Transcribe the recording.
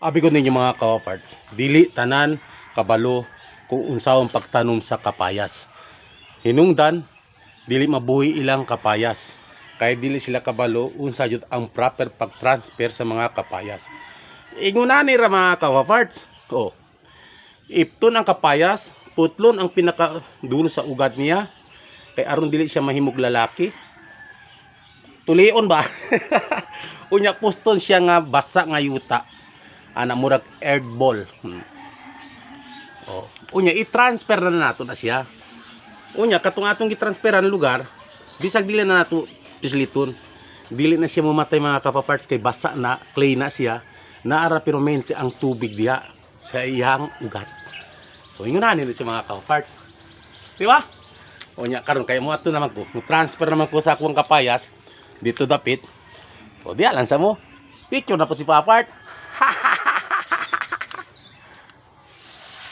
Abi ko ninyo mga kaparts, dili tanan kabalo kung unsawang pagtanom sa kapayas. Hinungdan, dili mabuhi ilang kapayas. Kaya dili sila kabalo unsa jud ang proper pag-transfer sa mga kapayas. Inguna ni ra mga kaparts. Oh. Ipton ang kapayas, putlon ang pinaka dulo sa ugat niya. Kay aron dili siya mahimog lalaki. Tulion ba? Unya puston siya nga basa nga yuta ana murag air ball. Hmm. Oh, unya i-transfer na nato na siya. Unya katong atong gi-transferan lugar, bisag dili na nato pisliton. Dili na siya mamatay mga kapaparts kay basa na, clay na siya. Naara pero mente ang tubig diya sa iyang ugat. So ingon na nila si mga kapaparts. Di ba? Unya karon kay mo ato naman ko, mo transfer naman ko sa akong kapayas dito dapit. O diya lang sa mo. Picture na po si Papart.